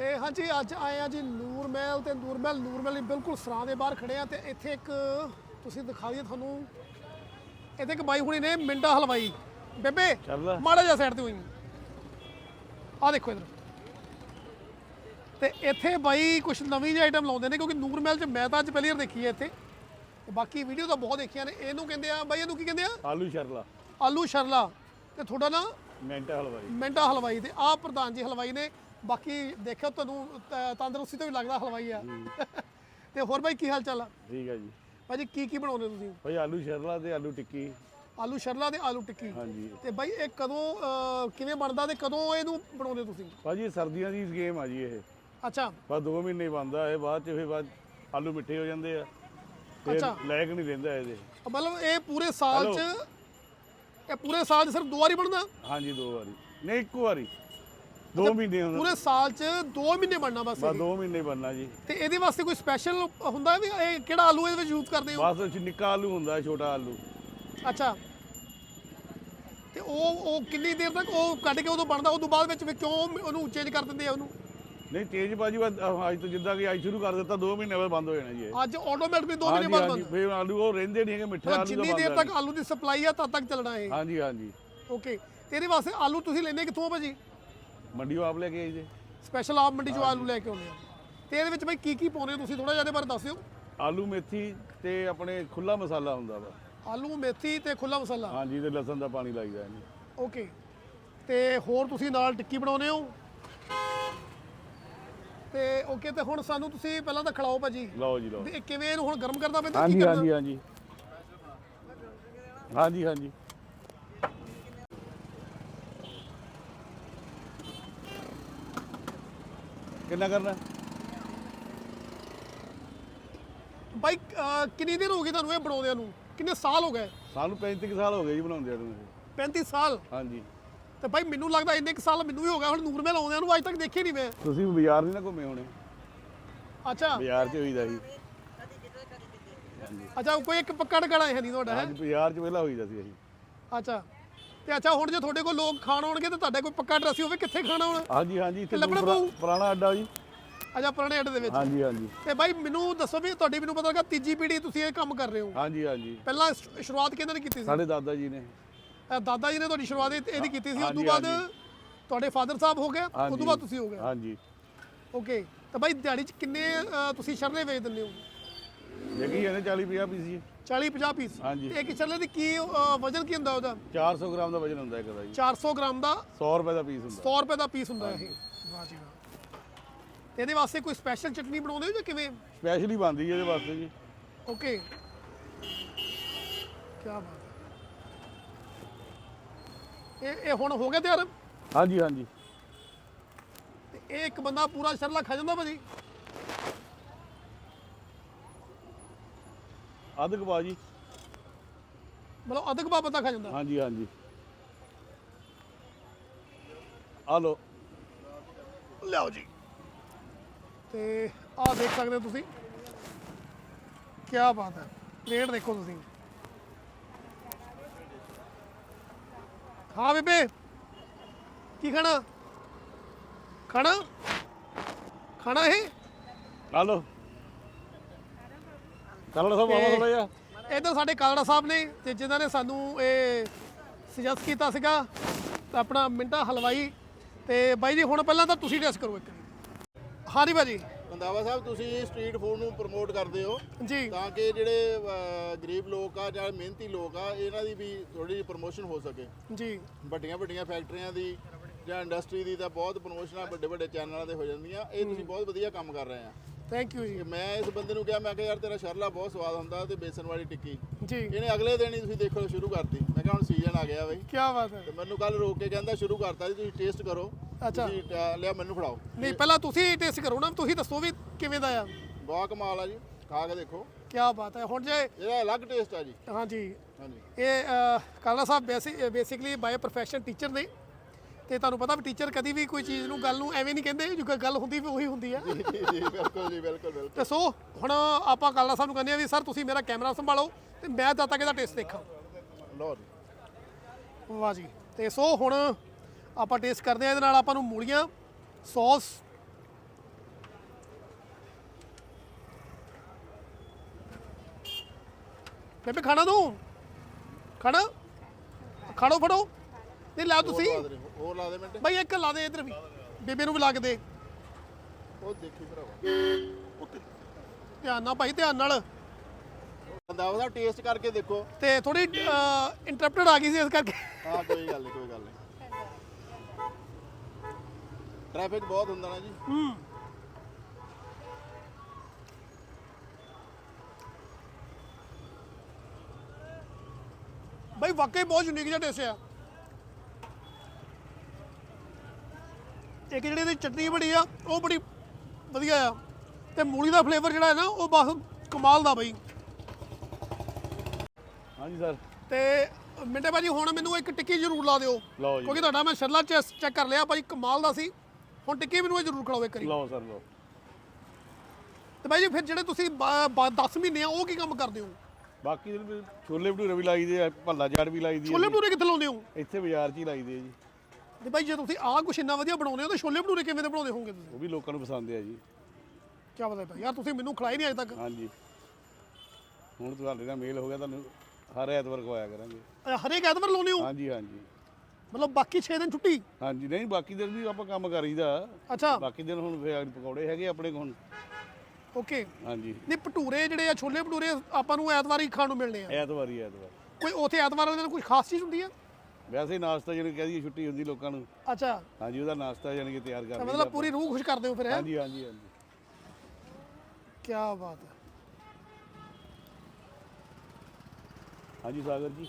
ਤੇ ਹਾਂਜੀ ਅੱਜ ਆਏ ਆ ਜੀ ਨੂਰ ਮਹਿਲ ਤੇ ਨੂਰ ਮਹਿਲ ਨੂਰ ਮਹਿਲ ਬਿਲਕੁਲ ਸਰਾਂ ਦੇ ਬਾਹਰ ਖੜੇ ਆ ਤੇ ਇੱਥੇ ਇੱਕ ਤੁਸੀਂ ਦਿਖਾ ਦਈਏ ਤੁਹਾਨੂੰ। ਇੱਥੇ ਇੱਕ ਬਾਈ ਹੁਣੀ ਨੇ ਮਿੰਡਾ ਹਲਵਾਈ। ਬੇਬੇ ਮਾੜਾ ਜਿਹਾ ਸਾਈਡ ਤੇ ਹੋਈ। ਆ ਦੇਖੋ ਇਧਰ। ਤੇ ਇੱਥੇ ਬਾਈ ਕੁਝ ਨਵੀਂ ਜਿਹੀ ਆਈਟਮ ਲਾਉਂਦੇ ਨੇ ਕਿਉਂਕਿ ਨੂਰ ਮਹਿਲ ਚ ਮੈਂ ਤਾਂ ਅੱਜ ਪਹਿਲੀ ਵਾਰ ਦੇਖੀ ਹੈ ਇੱਥੇ। ਤੇ ਬਾਕੀ ਵੀਡੀਓ ਤਾਂ ਬਹੁਤ ਦੇਖੀਆਂ ਨੇ। ਇਹਨੂੰ ਕਹਿੰਦੇ ਆ ਬਾਈ ਇਹਨੂੰ ਕੀ ਕਹਿੰਦੇ ਆ? ਆਲੂ ਸ਼ਰਲਾ। ਆਲੂ ਸ਼ਰਲਾ। ਤੇ ਤੁਹਾਡਾ ਨਾ? ਮਿੰਟਾ ਹਲਵਾਈ। ਮਿੰਟਾ ਹਲਵਾਈ ਤੇ ਆਹ ਪ੍ਰਧਾਨ ਜੀ ਹਲਵਾਈ ਨੇ ਬਾਕੀ ਦੇਖਿਓ ਤੁਹਾਨੂੰ ਤ- ਤੰਦਰੁਸਤੀ ਤੋਂ ਵੀ ਲੱਗਦਾ ਹਲਵਾਈ ਆ। ਤੇ ਹੋਰ ਬਾਈ ਕੀ ਹਾਲ ਚਾਲ ਆ? ਠੀਕ ਹੈ ਜੀ। ਭਾਜੀ ਕੀ ਕੀ ਬਣਾਉਂਦੇ ਤੁਸੀਂ? ਭਾਈ ਆਲੂ ਸ਼ਰਲਾ ਤੇ ਆਲੂ ਟਿੱਕੀ। ਆਲੂ ਸ਼ਰਲਾ ਤੇ ਆਲੂ ਟਿੱਕੀ। ਹਾਂਜੀ। ਤੇ ਬਾਈ ਇਹ ਕਦੋਂ ਅਹ, ਕਿਵੇਂ ਬਣਦਾ ਤੇ ਕਦੋਂ ਇਹਨੂੰ ਬਣਾਉਂਦੇ ਤੁਸੀਂ? ਭਾਜੀ ਇਹ ਸਰਦੀਆਂ ਦੀ ਗੇਮ ਆ ਜੀ ਇਹ। ਅੱਛਾ। ਬਸ 2 ਮਹੀਨੇ ਬੰਦਾ ਇਹ ਬਾਅਦ ਚ ਫਿਰ ਬਾਅਦ ਆਲੂ ਮਿੱਠੇ ਹੋ ਜਾਂਦੇ ਆ। ਅੱਛਾ। ਲਾਇਕ ਨਹੀਂ ਰਹਿੰਦਾ ਇਹਦੇ। ਮਤਲਬ ਇਹ ਪੂਰੇ ਸਾਲ ਚ ਇਹ ਪੂਰੇ ਸਾਲ ਚ ਸਿਰਫ ਦੋ ਵਾਰੀ ਬਣਦਾ? ਹਾਂਜੀ ਦੋ ਵਾਰੀ। ਨਹੀਂ ਇੱਕੋ ਵਾਰੀ। 2 ਮਹੀਨੇ ਹੁੰਦਾ ਪੂਰੇ ਸਾਲ ਚ 2 ਮਹੀਨੇ ਬਣਨਾ ਬਸ ਬਸ ਇਹ। 2 ਮਹੀਨੇ ਬੰਨਾ ਜੀ। ਤੇ ਇਹਦੇ ਵਾਸਤੇ ਕੋਈ ਸਪੈਸ਼ਲ ਹੁੰਦਾ ਵੀ ਇਹ ਕਿਹੜਾ ਆਲੂ ਇਹਦੇ ਵਿੱਚ ਯੂਜ਼ ਕਰਦੇ ਹੋ? ਬਸ ਉਹ 'ਚ ਨਿੱਕਾ ਆਲੂ ਹੁੰਦਾ ਛੋਟਾ ਆਲੂ। ਅੱਛਾ। ਤੇ ਉਹ ਉਹ ਕਿੰਨੀ ਦੇਰ ਤੱਕ ਉਹ ਕੱਢ ਕੇ ਉਦੋਂ ਬਣਦਾ? ਉਦੋਂ ਬਾਅਦ ਵਿੱਚ ਵੀ ਕਿਉਂ ਉਹਨੂੰ ਚੇਂਜ ਕਰ ਦਿੰਦੇ ਆ ਉਹਨੂੰ? ਨਹੀਂ ਤੇਜ਼ ਬਾਜੀ ਬਸ ਅੱਜ ਤੋਂ ਜਿੱਦਾਂ ਕਿ ਅੱਜ ਸ਼ੁਰੂ ਕਰ ਦਿੱਤਾ 2 ਮਹੀਨੇ ਬਾਅਦ ਬੰਦ ਹੋ ਜਾਣਾ ਜੀ ਇਹ। ਅੱਜ ਆਟੋਮੈਟਿਕਲੀ 2 ਮਹੀਨੇ ਬਾਅਦ ਬੰਦ। ਫਿਰ ਆਲੂ ਉਹ ਰਹਿੰਦੇ ਨਹੀਂ ਹੈਗੇ ਮਿੱਠੇ ਮਤਲਬ ਆਲੂ ਦਾ ਜਿੰਨੀ ਦੇਰ ਤੱਕ ਆਲੂ ਦੀ ਸਪਲਾਈ ਆ ਤਦ ਤੱਕ ਚੱਲਣਾ ਇਹ। ਹਾਂਜੀ ਹਾਂਜੀ। ਓਕੇ ਤੇ ਇਹਦੇ ਵਾਸਤੇ ਆਲੂ ਤੁਸੀਂ ਲੈਣੇ ਕਿੱਥੋਂ ਆ ਭਾਜੀ? ਮੰਡੀੋਂ ਆਪ ਲੈ ਕੇ ਆਈ ਜੇ? ਸਪੈਸ਼ਲ ਆਪ ਮੰਡੀ ਚੋਂ ਆਲੂ ਲੈ ਕੇ ਆਉਂਦੇ ਆ। ਤੇ ਇਹਦੇ ਵਿੱਚ ਭਾਈ ਕੀ ਕੀ ਪਾਉਂਦੇ ਹੋ ਤੁਸੀਂ? ਥੋੜਾ ਜਿਹਾ ਇਹਦੇ ਬਾਰੇ ਦੱਸਿਓ ਆਲੂ ਮੇਥੀ ਤੇ ਆਪਣੇ ਖੁੱਲਾ ਮਸਾਲਾ ਹੁੰਦਾ ਵਾ। ਆਲੂ ਮੇਥੀ ਤੇ ਖੁੱਲਾ ਮਸਾਲਾ। ਹਾਂਜੀ ਤੇ ਲਸਣ ਦਾ ਪਾਣੀ ਲਾਈਦਾ ਇਹਨੂੰ। ਓਕੇ। ਤੇ ਹੋਰ ਤੁਸੀਂ ਨਾਲ ਟਿੱਕੀ ਬਣਾਉਂਦੇ ਹੋ? ਤੇ ਓਕੇ ਤੇ ਹੁਣ ਸਾਨੂੰ ਤੁਸੀਂ ਪਹਿਲਾਂ ਤਾਂ ਖਿਲਾਓ ਭਾਜੀ। ਲਓ ਜੀ ਲਓ। ਇਹ ਕਿਵੇਂ ਇਹਨੂੰ ਹੁਣ ਗਰਮ ਕਰਦਾ ਪੈਂਦਾ ਕੀ ਹਾਂਜੀ ਕਰਨਾ? ਹਾਂਜੀ ਹਾਂਜੀ। ਹਾਂਜੀ ਹਾਂਜੀ। ਕਿੰਨਾ ਕਰਨਾ? ਬਾਈ ਅਹ, ਕਿੰਨੀ ਦੇਰ ਹੋ ਗਈ ਤੁਹਾਨੂੰ ਇਹ ਬਣਾਉਂਦਿਆਂ ਨੂੰ? ਕਿੰਨੇ ਸਾਲ ਹੋ ਗਏ? ਸਾਨੂੰ 35 ਕੁ ਸਾਲ ਹੋ ਗਏ ਜੀ ਬਣਾਉਂਦੇ ਇਹ। 35 ਸਾਲ? ਹਾਂਜੀ। ਤੇ ਬਾਈ ਮੈਨੂੰ ਲੱਗਦਾ ਇੰਨੇ ਕੁ ਸਾਲ ਮੈਨੂੰ ਵੀ ਹੋ ਗਿਆ ਹੁਣ ਨੂਰ ਮਹਿਲ ਆਉਂਦਿਆਂ ਨੂੰ ਅੱਜ ਤੱਕ ਦੇਖੇ ਨਹੀਂ ਮੈਂ। ਤੁਸੀਂ ਬਾਜ਼ਾਰ ਨਹੀਂ ਨਾ ਘੁੰਮੇ ਹੋਣੇ। ਅੱਛਾ। ਬਾਜ਼ਾਰ 'ਚ ਹੋਈਦਾ ਸੀ। ਅੱਛਾ ਕੋਈ ਇੱਕ ਪੱਕਾ ਟਿਕਾਣਾ ਹੈ ਨਹੀਂ ਤੁਹਾਡਾ ਹੈ? ਬਾਜ਼ਾਰ 'ਚ ਪਹਿਲਾਂ ਹੋਈਦਾ ਸੀ ਅਸੀਂ। ਅੱਛਾ। ਤੇ ਅੱਛਾ ਹੁਣ ਜੇ ਤੁਹਾਡੇ ਕੋਲ ਲੋਕ ਖਾਣ ਆਉਣਗੇ ਤੇ ਤੁਹਾਡਾ ਕੋਈ ਪੱਕਾ ਐਡਰੈਸ ਹੋਵੇ ਕਿੱਥੇ ਖਾਣਾ ਹੋਣਾ? ਹਾਂਜੀ ਹਾਂਜੀ ਇੱਥੇ ਲੱਭਣਾ ਪਊ। ਪੁਰਾਣਾ ਅੱਡਾ ਜੀ। ਅੱਛਾ ਪੁਰਾਣੇ ਅੱਡੇ ਦੇ ਵਿੱਚ। ਹਾਂਜੀ ਹਾਂਜੀ। ਤੇ ਬਾਈ ਮੈਨੂੰ ਦੱਸੋ ਵੀ ਤੁਹਾਡੀ ਮੈਨੂੰ ਪਤਾ ਲੱਗਾ ਤੀਜੀ ਪੀੜ੍ਹੀ ਤੁਸੀਂ ਇਹ ਕੰਮ ਕਰ ਰਹੇ ਹੋ। ਹਾਂਜੀ ਹਾਂਜੀ। ਪਹਿਲਾਂ ਸ਼ੁ- ਸ਼ੁਰੂਆਤ ਕਿਹਨਾਂ ਨੇ ਕੀਤੀ ਸੀ? ਸਾਡੇ ਦਾਦਾ ਜੀ ਨੇ। ਅ, ਦਾਦਾ ਜੀ ਨੇ ਤੁਹਾਡੀ ਸ਼ੁਰੂਆਤ ਇਹ- ਇਹਦੀ ਕੀਤੀ ਸੀ ਉਸ ਤੋਂ ਹਾਂਜੀ, ਬਾਅਦ ਹਾਂਜੀ। ਤੁਹਾਡੇ ਫਾਦਰ ਸਾਹਿਬ ਹੋ ਗਏ ਉਸ ਹਾਂਜੀ ਤੋਂ ਬਾਅਦ ਤੁਸੀਂ ਹੋ ਗਏ। ਹਾਂਜੀ। ਓਕੇ ਤਾਂ ਬਾਈ ਦਿਹਾੜੀ 'ਚ ਕਿੰਨੇ ਅ, ਤੁਸੀਂ ਸ਼ਰਲੇ ਵੇਚ ਦਿੰਦੇ ਹੋ? ਦੇਖੀ ਇਹਨੇ 40 50 ਪੀਸ 40 50 ਪੀਸ? ਹਾਂਜੀ। ਤੇ ਇੱਕ ਸ਼ਰਲੇ ਦੀ ਕੀ ਅ, ਵਜ਼ਨ ਕੀ ਹੁੰਦਾ ਉਹਦਾ? 400 ਗ੍ਰਾਮ ਦਾ ਵਜਨ ਹੁੰਦਾ ਇੱਕ ਦਾ ਜੀ। 400 ਗ੍ਰਾਮ ਦਾ 100 ਰੁਪਏ ਦਾ ਪੀਸ ਹੁੰਦਾ। 100 ਰੁਪਏ ਦਾ ਪੀਸ ਹੁੰਦਾ ਇਹ। ਵਾਹ ਜੀ ਵਾਹ। ਤੇ ਇਹਦੇ ਵਾਸਤੇ ਕੋਈ ਸਪੈਸ਼ਲ ਚਟਨੀ ਬਣਾਉਂਦੇ ਹੋ ਜਾਂ ਕਿਵੇਂ? ਸਪੈਸ਼ਲੀ ਬਣਦੀ ਹੈ ਇਹਦੇ ਵਾਸਤੇ ਜੀ। ਓਕੇ। ਕੀ ਬਾਤ ਹੈ। ਇਹ ਇਹ ਹੁਣ ਹੋ ਗਿਆ ਤਿਆਰ? ਹਾਂਜੀ ਹਾਂਜੀ। ਤੇ ਇਹ ਇੱਕ ਬੰਦਾ ਪੂਰਾ ਸ਼ਰਲਾ ਖਾ ਜਾਂਦਾ ਭਾਜੀ? ਅੱਧ ਕਪਾ ਜੀ। ਮਤਲਬ ਅਧਿਕ ਬਾਬਾ ਬੰਦਾ ਖਾ ਜਾਂਦਾ। ਹਾਂਜੀ ਹਾਂਜੀ। ਆ ਲੋ ਲਿਆਓ ਜੀ। ਤੇ ਆਹ ਦੇਖ ਸਕਦੇ ਹੋ ਤੁਸੀਂ। ਕੀ ਬਾਤ ਹੈ। ਪਲੇਟ ਦੇਖੋ ਤੁਸੀਂ। ਹਾਂ ਬੇਬੇ। ਕੀ ਖਾਣਾ? ਖਾਣਾ? ਖਾਣਾ ਇਹ? ਆ ਲੋ ਚੱਲ ਸਭ ਬਾਬਾ ਥੋੜਾ ਜਿਹਾ। ਇੱਧਰ ਸਾਡੇ ਕਾਲੜਾ ਸਾਹਿਬ ਨੇ ਤੇ ਜਿਨ੍ਹਾਂ ਨੇ ਸਾਨੂੰ ਇਹ ਸੁਜੈਸਟ ਕੀਤਾ ਸੀਗਾ ਆਪਣਾ ਮਿੰਟਾ ਹਲਵਾਈ। ਤੇ ਬਾਈ ਜੀ ਹੁਣ ਪਹਿਲਾਂ ਤਾਂ ਤੁਸੀਂ ਟੈਸਟ ਕਰੋ ਇੱਕ ਹਾਂਜੀ ਭਾਜੀ। ਰੰਦਾਵਾ ਸਾਹਿਬ ਤੁਸੀਂ ਸਟਰੀਟ ਫੂਡ ਨੂੰ ਪ੍ਰਮੋਟ ਕਰਦੇ ਹੋ। ਜੀ। ਤਾਂ ਕਿ ਜਿਹੜੇ ਅਹ, ਗਰੀਬ ਲੋਕ ਆ ਜਾਂ ਮਿਹਨਤੀ ਲੋਕ ਆ ਇਹਨਾਂ ਦੀ ਵੀ ਥੋੜੀ ਜਿਹੀ ਪ੍ਰਮੋਸ਼ਨ ਹੋ ਸਕੇ। ਜੀ। ਵੱਡੀਆਂ ਵੱਡੀਆਂ ਫੈਕਟਰੀਆਂ ਦੀ ਜਾਂ ਇੰਡਸਟਰੀ ਦੀ ਤਾਂ ਬਹੁਤ ਪ੍ਰਮੋਸ਼ਨਾਂ ਵੱਡੇ ਵੱਡੇ ਚੈਨਲਾਂ ਤੇ ਹੋ ਜਾਂਦੀਆਂ। ਇਹ ਤੁਸੀਂ ਬਹੁਤ ਵਧੀਆ ਕੰਮ ਕਰ ਰਹੇ ਆ। ਥੈਂਕ ਯੂ ਜੀ। ਮੈਂ ਇਸ ਬੰਦੇ ਨੂੰ ਕਿਹਾ ਮੈਂ ਕਿਹਾ ਯਾਰ ਤੇਰਾ ਸ਼ਰਲਾ ਬਹੁਤ ਸਵਾਦ ਹੁੰਦਾ ਤੇ ਬੇਸਨ ਵਾਲੀ ਟਿੱਕੀ। ਜੀ। ਇਹਨੇ ਅਗਲੇ ਦਿਨ ਹੀ ਤੁਸੀਂ ਦੇਖੋ ਸ਼ੁਰੂ ਕਰਤੀ। ਮੈਂ ਕਿਹਾ ਹੁਣ ਸੀਜ਼ਨ ਆ ਗਿਆ ਬਈ। ਕੀ ਬਾਤ ਹੈ। ਤੇ ਮੈਨੂੰ ਕੱਲ ਰੋਕ ਕੇ ਕਹਿੰਦਾ ਸ਼ੁਰੂ ਕਰਤਾ ਜੀ ਤੁਸੀਂ ਟੇਸਟ ਕਰੋ। ਅੱਛਾ। ਤੁਸੀਂ ਲਿਆ ਮੈਨੂੰ ਫੜਾਓ। ਨਹੀਂ ਪਹਿਲਾਂ ਤੁਸੀਂ ਟੈਸਟ ਕਰੋ ਨਾ ਤੁਸੀਂ ਦੱਸੋ ਵੀ ਕਿਵੇਂ ਦਾ ਆ। ਬਹੁਤ ਕਮਾਲ ਆ ਜੀ। ਖਾ ਕੇ ਦੇਖੋ। ਕੀ ਬਾਤ ਹੈ। ਹੁਣ ਜੇ ਇਹਦਾ ਅਲੱਗ ਟੇਸਟ ਆ ਜੀ। ਹਾਂਜੀ। ਹਾਂਜੀ। ਇਹ ਕਾਲਾ ਸਾਹਿਬ ਬੇਸਿਕਲੀ ਬਾਈ ਪ੍ਰੋਫੈਸ਼ਨ ਟੀਚਰ ਨੇ ਤੇ ਤੁਹਾਨੂੰ ਪਤਾ ਵੀ ਟੀਚਰ ਕਦੀ ਵੀ ਕੋਈ ਚੀਜ਼ ਨੂੰ ਗੱਲ ਨੂੰ ਐਵੇਂ ਨਹੀਂ ਕਹਿੰਦੇ ਜੋ ਗੱਲ ਹੁੰਦੀ ਵੀ ਉਹੀ ਹੁੰਦੀ ਆ। ਜੀ ਤੇ ਸੋ ਹੁਣ ਆਪਾਂ ਕਾਲਾ ਸਾਹਿਬ ਨੂੰ ਕਹਿੰਦੇ ਆ ਵੀ ਸਰ ਤੁਸੀਂ ਮੇਰਾ ਕੈਮਰਾ ਸੰਭਾਲੋ ਤੇ ਮੈਂ ਦਾਤਾ ਕੇ ਦਾ ਟੇਸਟ ਦੇਖਾਂ। ਲਓ ਜੀ। ਵਾਹ ਜੀ। ਤੇ ਸੋ ਹੁਣ ਆਪਾਂ ਟੇਸਟ ਕਰਦੇ ਆ ਇਹਦੇ ਨਾਲ ਆਪਾਂ ਨੂੰ ਮੂਲੀਆਂ ਸੌਸ ਬੇਬੇ ਖਾਣਾ ਦੋ ਖਾਣਾ? ਖਾਣੋ ਫੜੋ। ਨਹੀਂ ਲਾ ਤੁਸੀਂ ਹੋਰ ਲਾ ਦੇ ਮਿੰਟ। ਬਾਈ ਇੱਕ ਲਾ ਦੇ ਇਧਰ ਵੀ। ਬੇਬੇ ਨੂੰ ਵੀ ਲਾ ਕੇ ਦੇ। ਉਹ ਦੇਖੀ ਭਰਾਵਾ। ਧਿਆਨ ਨਾਲ ਭਾਈ ਧਿਆਨ ਨਾਲ। ਬੰਦਾ ਉਹਦਾ ਟੇਸਟ ਕਰਕੇ ਦੇਖੋ। ਤੇ ਥੋੜੀ ਇੰਟਰਪਟਡ ਆ ਗਈ ਸੀ ਇਸ ਕਰਕੇ। ਹਾਂ ਕੋਈ ਗੱਲ ਨਹੀਂ ਕੋਈ ਗੱਲ ਨਹੀਂ। ਟ੍ਰੈਫਿਕ ਬਹੁਤ ਹੁੰਦਾ ਨਾ ਜੀ। ਹੂੰ। ਬਾਈ ਵਾਕਈ ਬਹੁਤ ਯੂਨੀਕ ਜਿਹਾ ਟੇਸਟ ਆ। ਇੱਕ ਜਿਹੜੀ ਇਹਦੀ ਚਟਨੀ ਬੜੀ ਆ ਉਹ ਬੜੀ ਵਧੀਆ ਆ। ਤੇ ਮੂਲੀ ਦਾ ਫਲੇਵਰ ਜਿਹੜਾ ਹੈ ਨਾ ਉਹ ਬਸ ਕਮਾਲ ਦਾ ਬਾਈ। ਹਾਂਜੀ ਸਰ। ਤੇ ਮਿੰਟੇ ਭਾਜੀ ਹੁਣ ਮੈਨੂੰ ਇੱਕ ਟਿੱਕੀ ਜ਼ਰੂਰ ਲਾ ਦਿਓ। ਲਓ ਜੀ। ਕਿਉਂਕਿ ਤੁਹਾਡਾ ਮੈਂ ਸ਼ਰਲਾ ਚੈੱਕ ਕਰ ਲਿਆ ਭਾਜੀ ਕਮਾਲ ਦਾ ਸੀ। ਹੁਣ ਟਿੱਕੀ ਮੈਨੂੰ ਇਹ ਜ਼ਰੂਰ ਖਿਲਾਓ ਇੱਕ ਵਾਰੀ। ਲਓ ਸਰ ਲਓ। ਤੇ ਭਾਈ ਜੀ ਫਿਰ ਜਿਹੜੇ ਤੁਸੀਂ 10 ਮਹੀਨੇ ਆ ਉਹ ਕੀ ਕੰਮ ਕਰਦੇ ਹੋ? ਬਾਕੀ ਵੀ ਛੋਲੇ ਭਟੂਰੇ ਵੀ ਲਾਈਦੇ ਆ ਭੱਲਾ ਜੜ ਵੀ ਲਾਈਦੀ ਆ ਛੋਲੇ ਜੀ। ਭਟੂਰੇ ਕਿੱਥੇ ਲਾਉਂਦੇ ਹੋ? ਇੱਥੇ ਬਾਜ਼ਾਰ 'ਚ ਹੀ ਲਾਈਦੇ ਆ ਜੀ। ਤੇ ਭਾਈ ਜੇ ਤੁਸੀਂ ਆਹ ਕੁਛ ਇੰਨਾ ਵਧੀਆ ਬਣਾਉਂਦੇ ਹੋ ਤਾਂ ਛੋਲੇ ਭਟੂਰੇ ਕਿਵੇਂ ਦੇ ਬਣਾਉਂਦੇ ਹੋਵੋਗੇ ਤੁਸੀਂ? ਉਹ ਵੀ ਲੋਕਾਂ ਨੂੰ ਪਸੰਦ ਆ ਜੀ। ਕੀ ਪਤਾ ਭਾਈ ਯਾਰ ਤੁਸੀਂ ਮੈਨੂੰ ਖਿਲਾਏ ਨਹੀਂ ਅਜੇ ਤੱਕ। ਹਾਂਜੀ। ਹੁਣ ਤੁਹਾਡੇ ਨਾਲ ਮੇਲ ਹੋ ਗਿਆ ਤੁਹਾਨੂੰ ਹਰ ਐਤਵਾਰ ਖਵਾਇਆ ਕਰਾਂਗੇ। ਅ, ਹਰੇਕ ਐਤਵਾਰ ਲਾਉਂਦੇ ਹੋ? ਹਾਂਜੀ ਹਾਂਜੀ। ਮਤਲਬ ਬਾਕੀ 6 ਦਿਨ ਛੁੱਟੀ? ਹਾਂਜੀ ਨਹੀਂ ਬਾਕੀ ਦਿਨ ਵੀ ਆਪਾਂ ਕੰਮ ਕਰੀਦਾ। ਅੱਛਾ। ਬਾਕੀ ਦਿਨ ਹੁਣ ਫਿਰ ਪਕੌੜੇ ਹੈਗੇ ਆਪਣੇ ਕੋਲ ਹੁਣ। ਓਕੇ। ਹਾਂਜੀ। ਨਹੀਂ ਭਟੂਰੇ ਜਿਹੜੇ ਆ ਛੋਲੇ ਭਟੂਰੇ ਆਪਾਂ ਨੂੰ ਐਤਵਾਰ ਹੀ ਖਾਣ ਨੂੰ ਮਿਲਣੇ ਆ। ਐਤਵਾਰ ਹੀ ਐਤਵਾਰ। ਕੋਈ ਉੱਥੇ ਐਤਵਾਰ ਵਾਲੇ ਦਿਨ ਕੋਈ ਖਾਸ ਚੀਜ਼ ਹੁੰਦੀ ਆ? ਵੈਸੇ ਹੀ ਨਾਸ਼ਤਾ ਜਿਹਨੂੰ ਕਹਿ ਦਈਏ ਛੁੱਟੀ ਹੁੰਦੀ ਲੋਕਾਂ ਨੂੰ। ਅੱਛਾ। ਹਾਂਜੀ ਉਹਦਾ ਨਾਸ਼ਤਾ ਜਾਣੀ ਕਿ ਤਿਆਰ ਕਰ ਤਾਂ ਲਈਦਾ ਮਤਲਬ ਪੂਰੀ ਰੂਹ ਖੁਸ਼ ਕਰਦੇ ਹੋ ਫਿਰ ਹੈ? ਹਾਂਜੀ ਹਾਂਜੀ ਹਾਂਜੀ। ਕੀ ਬਾਤ ਹੈ। ਹਾਂਜੀ ਸਾਗਰ ਜੀ।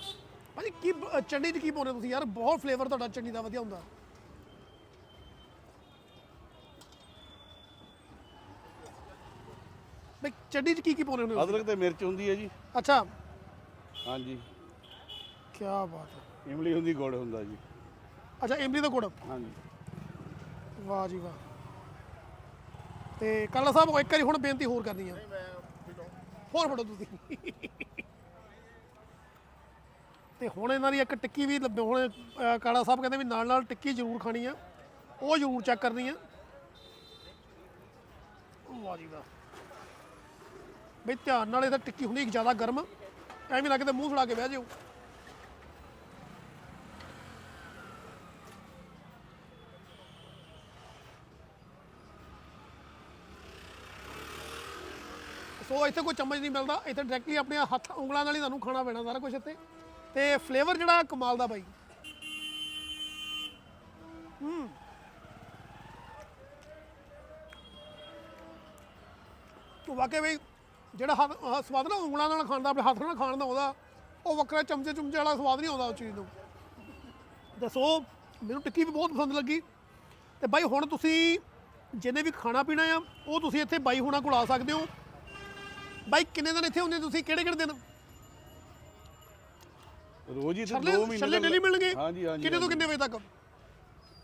ਭਾਜੀ ਕੀ ਬ- ਅ, ਚਟਨੀ ਚ ਕੀ ਪਾਉਂਦੇ ਹੋ ਤੁਸੀਂ? ਯਾਰ ਬਹੁਤ ਫਲੇਵਰ ਤੁਹਾਡਾ ਚਟਨੀ ਦਾ ਵਧੀਆ ਹੁੰਦਾ। ਬਈ ਚਟਨੀ ਚ ਕੀ ਕੀ ਪਾਉਂਦੇ ਹੋ ਅਦਰਕ ਤੇ ਮਿਰਚ ਹੁੰਦੀ ਹੈ ਜੀ। ਅੱਛਾ। ਹਾਂਜੀ। ਕੀ ਬਾਤ ਹੈ। ਇਮਲੀ ਹੁੰਦੀ ਗੁੜ ਹੁੰਦਾ ਜੀ। ਅੱਛਾ ਇਮਲੀ ਦਾ ਗੁੜ? ਹਾਂਜੀ। ਵਾਹ ਜੀ ਵਾਹ। ਤੇ ਕਾਲਾ ਸਾਹਿਬ ਇੱਕ ਵਾਰੀ ਹੁਣ ਬੇਨਤੀ ਹੋਰ ਕਰਨੀ ਆ। ਹੋਰ ਫੜੋ ਤੁਸੀਂ। ਤੇ ਹੁਣ ਇਹਨਾਂ ਦੀ ਇੱਕ ਟਿੱਕੀ ਵੀ ਲੱਭ- ਹੁਣ ਅ, ਕਾਲਾ ਸਾਹਿਬ ਕਹਿੰਦੇ ਵੀ ਨਾਲ ਨਾਲ ਟਿੱਕੀ ਜ਼ਰੂਰ ਖਾਣੀ ਆ। ਉਹ ਜ਼ਰੂਰ ਚੈੱਕ ਕਰਨੀ ਆ। ਵਾਹ ਜੀ ਵਾਹ। ਬਈ ਧਿਆਨ ਨਾਲ ਇਹਦਾ ਟਿੱਕੀ ਹੁੰਦੀ ਜ਼ਿਆਦਾ ਗਰਮ। ਐਵੇਂ ਲੱਗੇ ਤੇ ਮੂੰਹ ਫੜਾ ਕੇ ਬਹਿ ਜਾਓ। ਸੋ ਇੱਥੇ ਕੋਈ ਚਮਚ ਨਹੀਂ ਮਿਲਦਾ, ਇੱਥੇ ਡਾਇਰੈਕਟਲੀ ਆਪਣੇ ਹੱਥ ਉਂਗਲਾਂ ਨਾਲ ਹੀ ਤੁਹਾਨੂੰ ਖਾਣਾ ਪੈਣਾ ਸਾਰਾ ਕੁਝ ਇੱਥੇ। ਤੇ ਫਲੇਵਰ ਜਿਹੜਾ ਕਮਾਲ ਦਾ ਬਾਈ। ਹੂੰ। ਵਾਕਈ ਬਈ, ਜਿਹੜਾ ਹੱਥ ਸਵਾਦ ਨਾ ਉਂਗਲਾਂ ਨਾਲ ਖਾਣ ਦਾ, ਆਪਣੇ ਹੱਥ ਨਾਲ ਖਾਣ ਦਾ ਆਉਂਦਾ ਉਹ ਵੱਖਰਾ ਚਮਚੇ ਚੁਮਚੇ ਵਾਲਾ ਸਵਾਦ ਨਹੀਂ ਆਉਂਦਾ ਉਸ ਚੀਜ਼ ਨੂੰ। ਦੱਸੋ, ਮੈਨੂੰ ਟਿੱਕੀ ਵੀ ਬਹੁਤ ਪਸੰਦ ਲੱਗੀ। ਤੇ ਬਾਈ ਹੁਣ ਤੁਸੀਂ ਜਿਹਨੇ ਵੀ ਖਾਣਾ ਪੀਣਾ ਆ, ਉਹ ਤੁਸੀਂ ਇੱਥੇ ਬਾਈ ਹੁਣਾਂ ਕੋਲ ਆ ਸਕਦੇ ਹੋ। ਬਾਈ ਕਿੰਨੇ ਦਿਨ ਇੱਥੇ ਹੁੰਦੇ ਤੁਸੀਂ? ਕਿਹੜੇ ਕਿਹੜੇ ਦਿਨ? ਰੋਜ਼ ਹੀ ਤੇ ਛੱਲੇ 2 ਮਹੀਨੇ ਛੱਲੇ ਤੱਕ- ਡੇਲੀ ਮਿਲਣਗੇ? ਹਾਂਜੀ ਹਾਂਜੀ ਕਿੰਨੇ ਤੋਂ ਕਿੰਨੇ ਵਜੇ ਤੱਕ?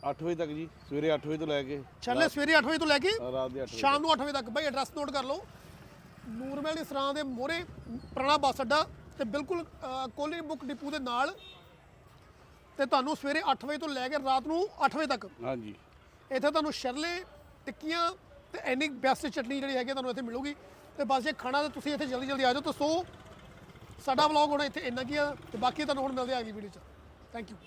8 ਵਜੇ ਤੱਕ ਜੀ ਸਵੇਰੇ 8 ਵਜੇ ਤੋਂ ਲੈ ਕੇ। ਛੱਲੇ ਸਵੇਰੇ 8 ਵਜੇ ਤੋਂ ਲੈ ਕੇ ਰਾਤ ਦੇ 8 ਵਜੇ ਸ਼ਾਮ ਨੂੰ 8 ਵਜੇ ਤੱਕ। ਬਾਈ ਐਡਰੈਸ ਨੋਟ ਕਰ ਲਓ। ਨੂਰਮਹਿਲ ਦੇ ਸਰਾਂ ਦੇ ਮੋਹਰੇ ਪੁਰਾਣਾ ਬੱਸ ਅੱਡਾ ਤੇ ਬਿਲਕੁਲ ਕੋਲੀ ਬੁੱਕ ਡਿਪੂ ਦੇ ਨਾਲ ਤੇ ਤੁਹਾਨੂੰ ਸਵੇਰੇ 8 ਵਜੇ ਤੋਂ ਲੈ ਕੇ ਰਾਤ ਨੂੰ 8 ਵਜੇ ਤੱਕ। ਹਾਂਜੀ। ਇੱਥੇ ਤੁਹਾਨੂੰ ਸ਼ਰਲੇ ਟਿੱਕੀਆਂ ਤੇ ਐਨੀ ਬੈਸਟ ਚਟਨੀ ਜਿਹੜੀ ਹੈਗੀ ਆ ਤੁਹਾਨੂੰ ਇੱਥੇ ਮਿਲੂਗੀ। ਤੇ ਬਸ ਜੇ ਖਾਣਾ ਤਾਂ ਤੁਸੀਂ ਇੱਥੇ ਜਲਦੀ ਜਲਦੀ ਆ ਜਾਓ ਤਾਂ ਸੋ ਸਾਡਾ ਵਲੌਗ ਹੁਣ ਇੱਥੇ ਇੰਨਾ ਕੀ ਆ ਤੇ ਬਾਕੀ ਤੁਹਾਨੂੰ ਹੁਣ ਮਿਲਦੇ ਆ ਅਗਲੀ ਵੀਡੀਓ 'ਚ। Thank you